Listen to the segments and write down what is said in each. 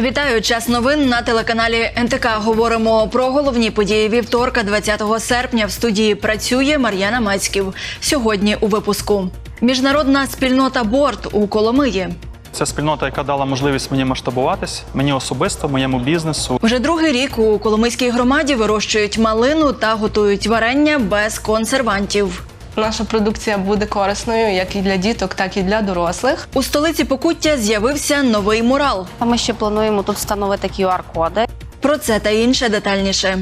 Вітаю час новин на телеканалі НТК. Говоримо про головні події вівторка, 20 серпня. В студії працює Мар'яна Мацьків. Сьогодні у випуску міжнародна спільнота борт у Коломиї. Це спільнота, яка дала можливість мені масштабуватись, мені особисто, моєму бізнесу. Вже другий рік у Коломийській громаді вирощують малину та готують варення без консервантів. Наша продукція буде корисною як і для діток, так і для дорослих. У столиці Покуття з'явився новий мурал. А Ми ще плануємо тут встановити QR-коди. Про це та інше детальніше.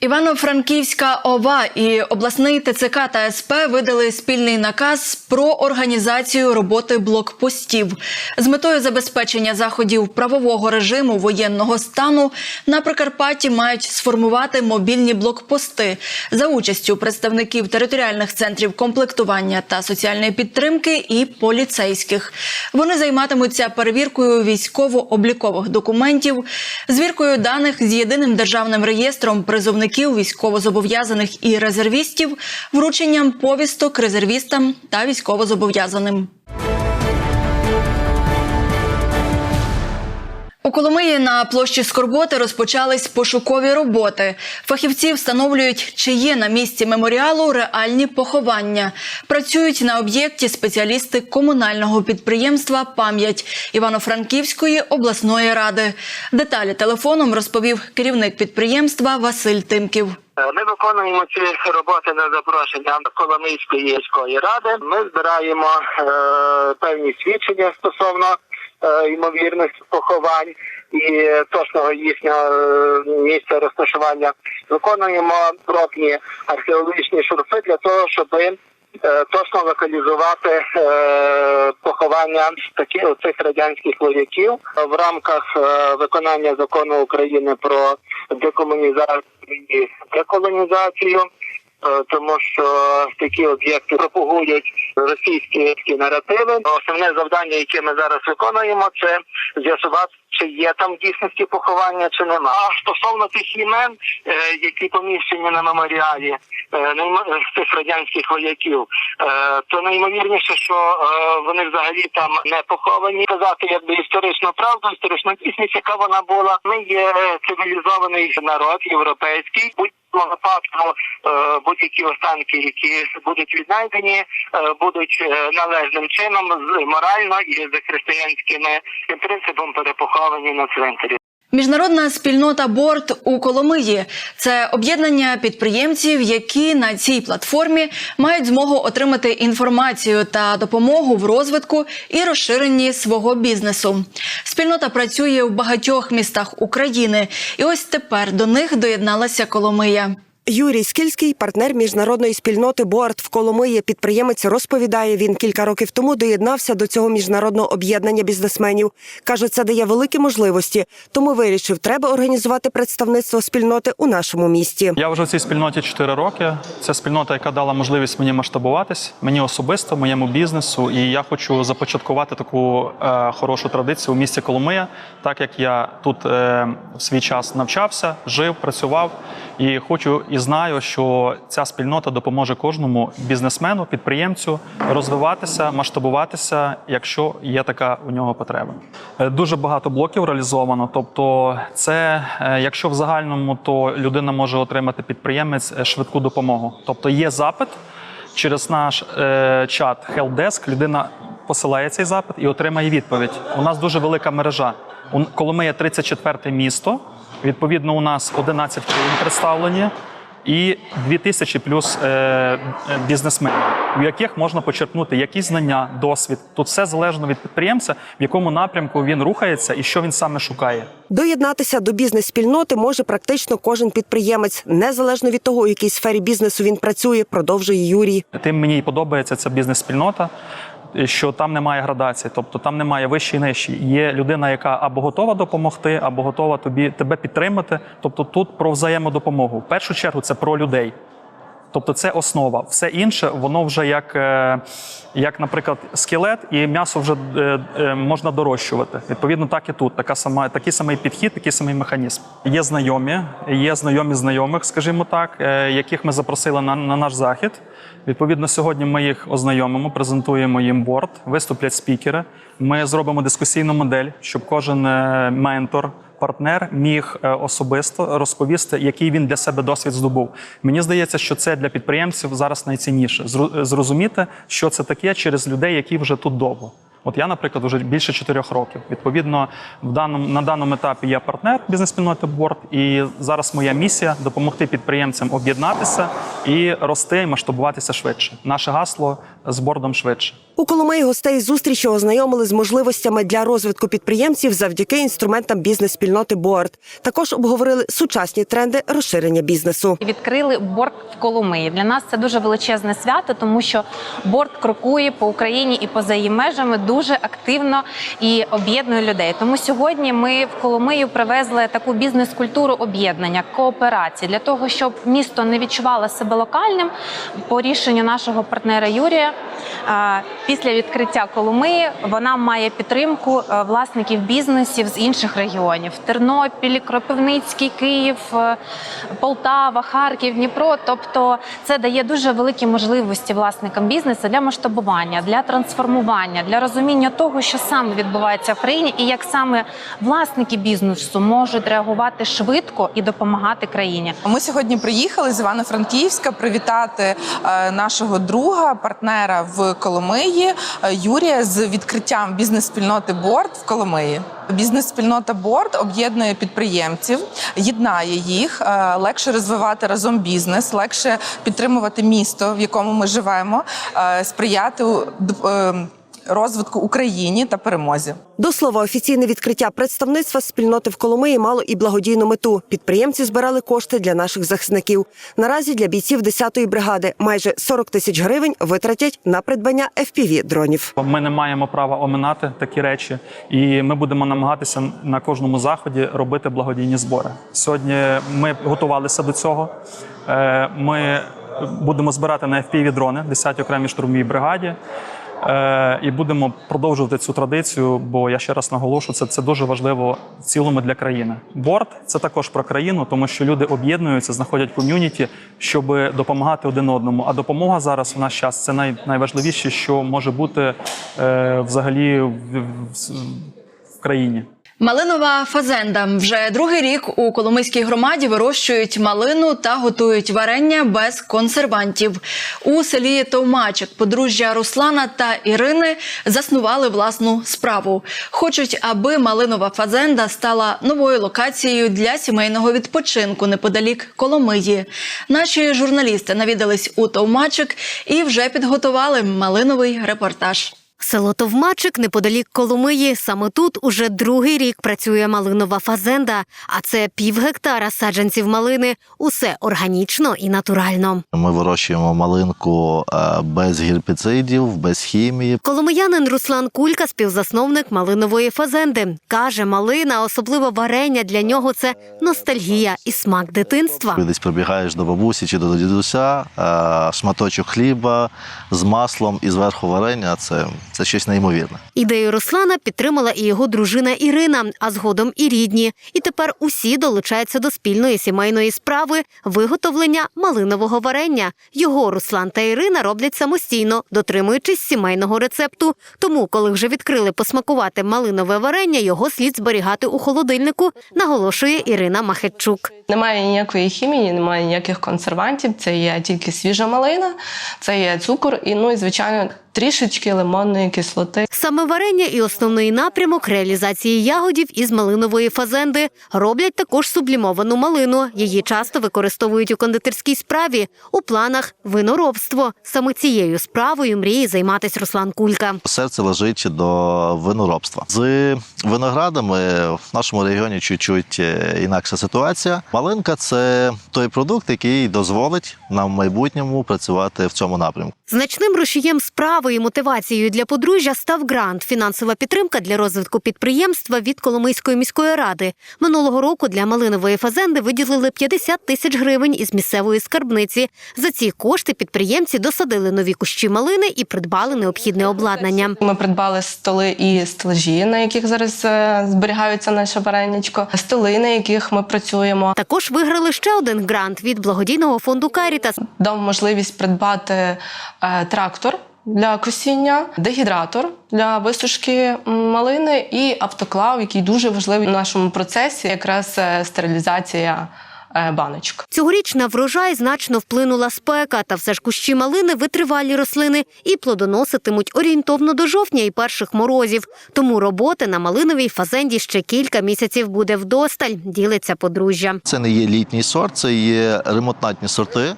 Івано-Франківська ОВА і обласний ТЦК та СП видали спільний наказ про організацію роботи блокпостів з метою забезпечення заходів правового режиму воєнного стану на Прикарпатті мають сформувати мобільні блокпости за участю представників територіальних центрів комплектування та соціальної підтримки і поліцейських. Вони займатимуться перевіркою військово-облікових документів, звіркою даних з єдиним державним реєстром призовників військовозобов'язаних і резервістів, врученням повісток резервістам та військовозобов'язаним. У Коломиї на площі Скорботи розпочались пошукові роботи. Фахівці встановлюють, чи є на місці меморіалу реальні поховання. Працюють на об'єкті спеціалісти комунального підприємства Пам'ять Івано-Франківської обласної ради. Деталі телефоном розповів керівник підприємства Василь Тимків. Ми виконуємо ці роботи на запрошення Коломийської міської ради. Ми збираємо е, певні свідчення стосовно е, ймовірності поховань і точного їхнього е, місця розташування. Виконуємо пробні археологічні шурфи для того, щоб е, точно локалізувати е, поховання таких цих радянських вояків в рамках е, виконання закону України про декомунізацію і деколонізацію. Е, Тому що такі об'єкти пропагують російські наративи. Основне завдання, яке ми зараз виконуємо, це з'ясувати, чи є там в дійсності поховання, чи нема. А стосовно тих імен, е, які поміщені на меморіалі наймо- е, радянських вояків, то найімовірніше, що вони взагалі там не поховані. Казати якби історичну правду, історичну дійсність, яка вона була. Ми є цивілізований народ європейський. Будь-якому випадку е, будь-які останки, які будуть віднайдені, е, будуть е, належним чином морально і за християнськими принципом перепоховані на цвинтарі. Міжнародна спільнота борт у Коломиї це об'єднання підприємців, які на цій платформі мають змогу отримати інформацію та допомогу в розвитку і розширенні свого бізнесу. Спільнота працює в багатьох містах України, і ось тепер до них доєдналася Коломия. Юрій Скільський, партнер міжнародної спільноти Боарт в Коломиї. Підприємець розповідає, він кілька років тому доєднався до цього міжнародного об'єднання бізнесменів. каже, це дає великі можливості. Тому вирішив, треба організувати представництво спільноти у нашому місті. Я вже в цій спільноті 4 роки. Це спільнота, яка дала можливість мені масштабуватись, мені особисто, моєму бізнесу. І я хочу започаткувати таку е, хорошу традицію у місті Коломия, так як я тут е, в свій час навчався, жив, працював. І хочу і знаю, що ця спільнота допоможе кожному бізнесмену, підприємцю розвиватися, масштабуватися, якщо є така у нього потреба. Е, Дуже багато блоків реалізовано. Тобто, це е, якщо в загальному, то людина може отримати підприємець е, швидку допомогу. Тобто є запит через наш чат Helpdesk, людина посилає цей запит і отримає відповідь. У нас дуже велика мережа. Коломия 34 місто. Відповідно, у нас 11 країн представлені. І 2000 плюс е, бізнесменів, у яких можна почерпнути якісь знання, досвід. Тут все залежно від підприємця, в якому напрямку він рухається і що він саме шукає. Доєднатися до бізнес-спільноти може практично кожен підприємець, незалежно від того, у якій сфері бізнесу він працює, продовжує Юрій. Тим мені і подобається ця бізнес-спільнота, що там немає градації, тобто там немає вищі і нижчі. Є людина, яка або готова допомогти, або готова тобі тебе підтримати. Тобто тут про взаємодопомогу. В першу чергу це про людей. Тобто це основа. Все інше, воно вже як, е, як наприклад, скелет, і м'ясо вже е, е, можна дорощувати. Відповідно, так і тут. Така сама, такий самий підхід, такий самий механізм. Є знайомі, є знайомі знайомих, скажімо так, яких ми запросили на, на наш захід. Відповідно, сьогодні ми їх ознайомимо, презентуємо їм борт, виступлять спікери. Ми зробимо дискусійну модель, щоб кожен ментор, партнер міг е, особисто розповісти, який він для себе досвід здобув. Мені здається, що це для підприємців зараз найцінніше зрозуміти, що це таке через людей, які вже тут довго. От я, наприклад, вже більше чотирьох років. Відповідно, в даному на даному етапі я партнер бізнес-спільноти Борд, і зараз моя місія допомогти підприємцям об'єднатися і рости, і масштабуватися швидше. Наше гасло з бордом швидше. У Коломиї гостей зустрічі ознайомили з можливостями для розвитку підприємців завдяки інструментам бізнес-спільноти Боард. Також обговорили сучасні тренди розширення бізнесу. Відкрили борт в Коломиї. Для нас це дуже величезне свято, тому що борт крокує по Україні і поза її межами дуже активно і об'єднує людей. Тому сьогодні ми в Коломию привезли таку бізнес-культуру об'єднання, кооперації для того, щоб місто не відчувало себе локальним. По рішенню нашого партнера Юрія після відкриття Коломиї вона має підтримку е, власників бізнесів з інших регіонів: Тернопіль, Кропивницький, Київ, е, Полтава, Харків, Дніпро. Тобто це дає дуже великі можливості власникам бізнесу для масштабування, для трансформування, для розуміння того, що саме відбувається в країні, і як саме власники бізнесу можуть реагувати швидко і допомагати країні. Ми сьогодні приїхали з Івано-Франківська привітати е, нашого друга, партнера в Коломиї Юрія з відкриттям бізнес-спільноти Борт в Коломиї. Бізнес-спільнота Борд об'єднує підприємців, єднає їх, е, легше розвивати разом бізнес, легше підтримувати місто, в якому ми живемо, е, сприяти е, розвитку Україні та перемозі. До слова, офіційне відкриття представництва спільноти в Коломиї мало і благодійну мету. Підприємці збирали кошти для наших захисників. Наразі для бійців 10-ї бригади майже 40 тисяч гривень витратять на придбання fpv дронів. Ми не маємо права оминати такі речі, і ми будемо намагатися на кожному заході робити благодійні збори. Сьогодні ми готувалися до цього. Е, Ми будемо збирати на FPV дрони 10-й окремій штурмовій бригаді. Е, І будемо продовжувати цю традицію, бо я ще раз наголошу, це, це дуже важливо в цілому для країни. Борт це також про країну, тому що люди об'єднуються, знаходять ком'юніті, щоб допомагати один одному. А допомога зараз в наш час це най, найважливіше, що може бути е, взагалі в, в, в країні. Малинова фазенда вже другий рік у Коломийській громаді вирощують малину та готують варення без консервантів. У селі Товмачик подружжя Руслана та Ірини заснували власну справу. Хочуть, аби малинова фазенда стала новою локацією для сімейного відпочинку неподалік Коломиї. Наші журналісти навідались у Товмачик і вже підготували малиновий репортаж. Село Товмачик неподалік Коломиї. Саме тут уже другий рік працює малинова фазенда, а це пів гектара саджанців малини. Усе органічно і натурально. Ми вирощуємо малинку е, без гербіцидів, без хімії. Коломиянин Руслан Кулька, співзасновник малинової фазенди, каже, малина, особливо варення для нього це ностальгія і смак дитинства. Десь прибігаєш до бабусі чи до дідуся, е, шматочок хліба з маслом і зверху варення це, це щось неймовірне. Ідею Руслана підтримала і його дружина Ірина, а згодом і рідні. І тепер усі долучаються до спільної сімейної справи виготовлення малинового варення. Його Руслан та Ірина роблять самостійно, дотримуючись сімейного рецепту. Тому, коли вже відкрили посмакувати малинове варення, його слід зберігати у холодильнику, наголошує Ірина Махетчук. Немає ніякої хімії, немає ніяких консервантів. Це є тільки свіжа малина, це є цукор і ну і звичайно трішечки лимонної кислоти. Саме варення і основний напрямок реалізації ягодів із малинової фазенди роблять також сублімовану малину. Її часто використовують у кондитерській справі. У планах виноробство. Саме цією справою мріє займатися Руслан Кулька. Серце лежить до виноробства. З виноградами в нашому регіоні чуть-чуть е, інакша ситуація. Малинка це той продукт, який дозволить нам в майбутньому працювати в цьому напрямку. Значним рушієм справи і мотивацією для подружжя став грант фінансова підтримка для розвитку підприємства від Коломийської міської ради. Минулого року для малинової фазенди виділили 50 тисяч гривень із місцевої скарбниці. За ці кошти підприємці досадили нові кущі малини і придбали необхідне обладнання. Ми придбали столи і стелажі, на яких зараз е, зберігаються наше вареничко, столи, на яких ми працюємо. Також виграли ще один грант від благодійного фонду Карітас. Дав можливість придбати е, трактор для косіння, дегідратор для висушки малини і автоклав, який дуже важливий в нашому процесі, якраз е, стерилізація баночок. Цьогоріч на врожай значно вплинула спека, та все ж кущі малини витривалі рослини і плодоноситимуть орієнтовно до жовтня і перших морозів. Тому роботи на малиновій фазенді ще кілька місяців буде вдосталь, ділиться подружжя. Це не є літній сорт, це є ремонтантні сорти. Е,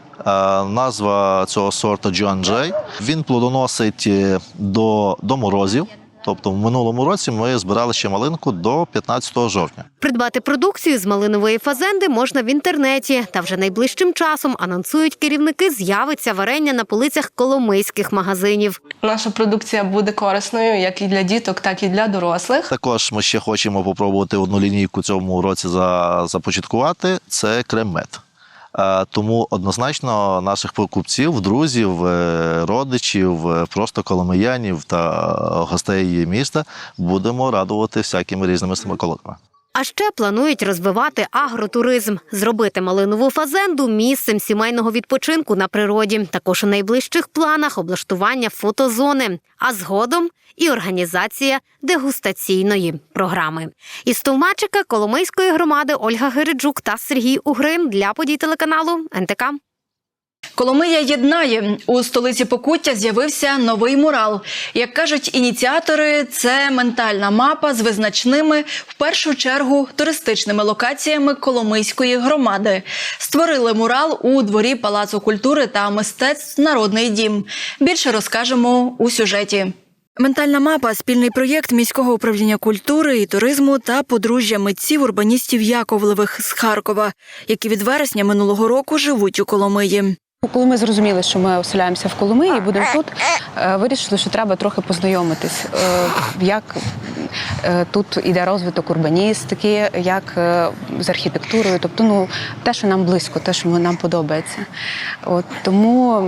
Назва цього сорту Jay. Він плодоносить е, до, до морозів. Тобто в минулому році ми збирали ще малинку до 15 жовтня. Придбати продукцію з малинової фазенди можна в інтернеті. Та вже найближчим часом анонсують керівники, з'явиться варення на полицях коломийських магазинів. Наша продукція буде корисною як і для діток, так і для дорослих. Також ми ще хочемо попробувати одну лінійку цьому році за, започаткувати. Це крем-мед. Е, Тому однозначно наших покупців, друзів, е, родичів, е, просто коломиянів та е, гостей міста будемо радувати всякими різними смаколиками. А ще планують розвивати агротуризм, зробити малинову фазенду місцем сімейного відпочинку на природі. Також у найближчих планах облаштування фотозони, а згодом і організація дегустаційної програми. Із Товмачика Коломийської громади Ольга Гириджук та Сергій Угрин для подій телеканалу НТК. Коломия єднає у столиці Покуття з'явився новий мурал. Як кажуть ініціатори, це ментальна мапа з визначними в першу чергу туристичними локаціями Коломийської громади. Створили мурал у дворі Палацу культури та мистецтв Народний дім. Більше розкажемо у сюжеті. Ментальна мапа спільний проєкт міського управління культури і туризму та подружжя митців урбаністів Яковлевих з Харкова, які від вересня минулого року живуть у Коломиї. Коли ми зрозуміли, що ми оселяємося в Коломиї і будемо тут, е, вирішили, що треба трохи познайомитись, е, як е, тут іде розвиток урбаністики, як з архітектурою, тобто ну, те, що нам близько, те, що нам подобається. От, тому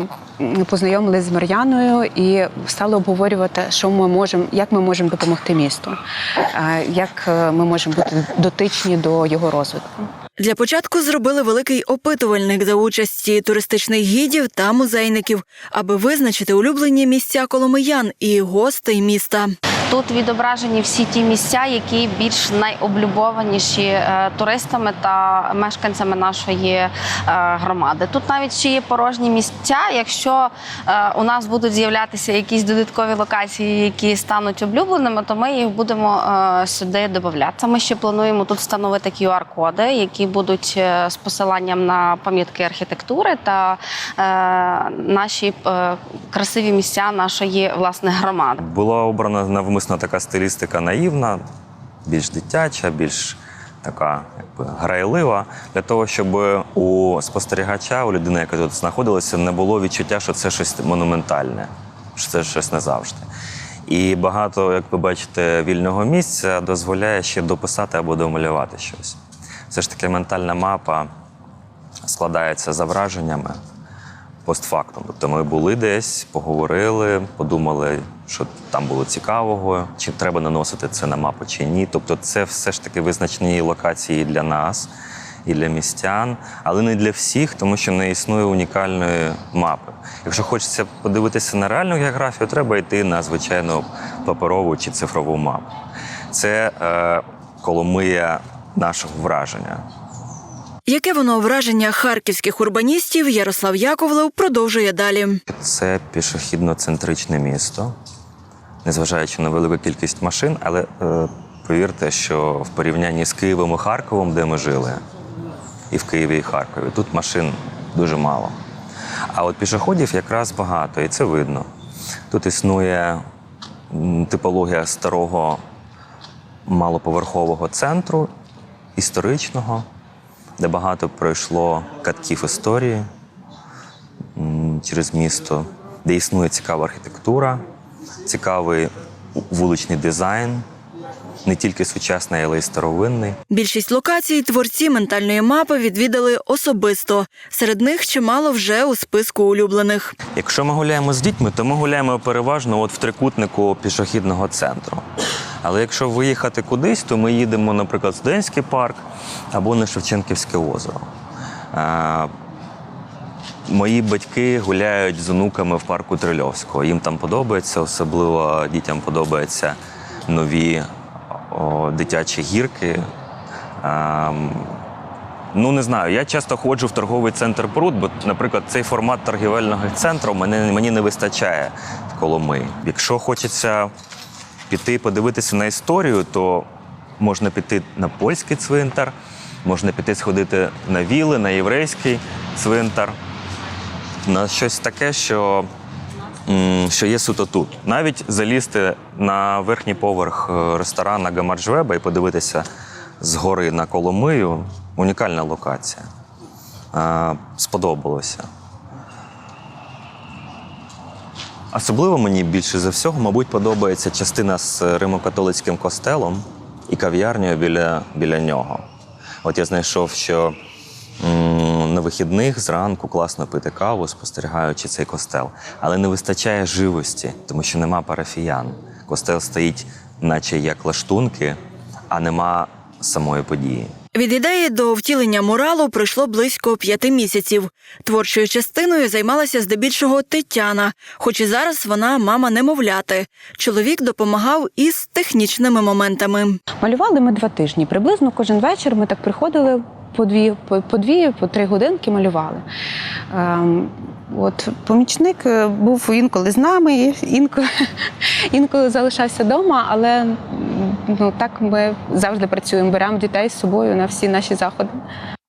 познайомились з Мар'яною і стали обговорювати, що ми можемо, як ми можемо допомогти місту, як ми можемо бути дотичні до його розвитку. Для початку зробили великий опитувальник за участі туристичних гідів та музейників, аби визначити улюблені місця коломиян і гостей міста. Тут відображені всі ті місця, які більш найоблюбованіші е, туристами та мешканцями нашої е, громади. Тут навіть ще є порожні місця. Якщо е, у нас будуть з'являтися якісь додаткові локації, які стануть облюбленими, то ми їх будемо сюди додати. Ми ще плануємо тут встановити QR-коди, які будуть з посиланням на пам'ятки архітектури та наші красиві місця нашої власне громади. Була обрана навмисно така стилістика наївна, більш дитяча, більш така якби, грайлива, для того, щоб у спостерігача, у людини, яка тут знаходилася, не було відчуття, що це щось монументальне, що це щось не завжди. І багато, як ви бачите, вільного місця дозволяє ще дописати або домалювати щось. Все ж таки ментальна мапа складається за враженнями постфактум. Тобто ми були десь, поговорили, подумали, що там було цікавого, чи треба наносити це на мапу, чи ні. Тобто, це все ж таки визначні локації для нас і для містян, але не для всіх, тому що не існує унікальної мапи. Якщо хочеться подивитися на реальну географію, треба йти на звичайну паперову чи цифрову мапу. Це е, коломия нашого враження. Яке воно враження харківських урбаністів Ярослав Яковлев продовжує далі. Це пішохідно-центричне місто, незважаючи на велику кількість машин, але е, повірте, що в порівнянні з Києвом і Харковом, де ми жили, і в Києві, і Харкові, тут машин дуже мало. А от пішоходів якраз багато, і це видно. Тут існує типологія старого малоповерхового центру, історичного, де багато пройшло катків історії через місто, де існує цікава архітектура, цікавий вуличний дизайн, не тільки сучасний, але й старовинний. Більшість локацій творці ментальної мапи відвідали особисто. Серед них чимало вже у списку улюблених. Якщо ми гуляємо з дітьми, то ми гуляємо переважно от в трикутнику пішохідного центру. Але якщо виїхати кудись, то ми їдемо, наприклад, в Студентський парк або на Шевченківське озеро. Мої батьки гуляють з онуками в парку Трильовського. Їм там подобається, особливо дітям подобаються нові о, дитячі гірки. Ем, Ну не знаю. Я часто ходжу в торговий центр Пруд, бо, наприклад, цей формат торгівельного центру мене, мені не вистачає в Коломиї. Якщо хочеться піти подивитися на історію, то можна піти на польський цвинтар, можна піти сходити на віли, на єврейський цвинтар, на щось таке, що, що є суто тут. Навіть залізти на верхній поверх е, ресторана Гамарджвеба і подивитися згори на Коломию унікальна локація. Е, Сподобалося. Особливо мені більше за всього, мабуть, подобається частина з Римо-католицьким костелом і кав'ярнею біля, біля нього. От я знайшов, що на вихідних зранку класно пити каву, спостерігаючи цей костел. Але не вистачає живості, тому що нема парафіян. Костел стоїть, наче як лаштунки, а нема самої події. Від ідеї до втілення муралу пройшло близько п'яти місяців. Творчою частиною займалася здебільшого Тетяна, хоч і зараз вона мама немовляти. Чоловік допомагав із технічними моментами. Малювали ми два тижні. Приблизно кожен вечір ми так приходили по дві, по, дві, по три годинки малювали. Ем, от помічник е, був інколи з нами, інколи, інколи залишався вдома, але ну, так ми завжди працюємо, беремо дітей з собою на всі наші заходи.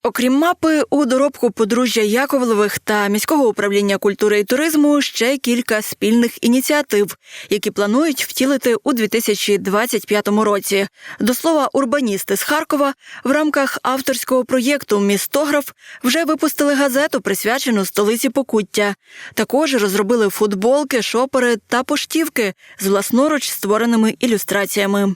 Окрім мапи, у доробку подружжя Яковлевих та міського управління культури і туризму ще кілька спільних ініціатив, які планують втілити у 2025 році. До слова, урбаністи з Харкова в рамках авторського проєкту Містограф вже випустили газету, присвячену столиці Покуття. Також розробили футболки, шопери та поштівки з власноруч створеними ілюстраціями.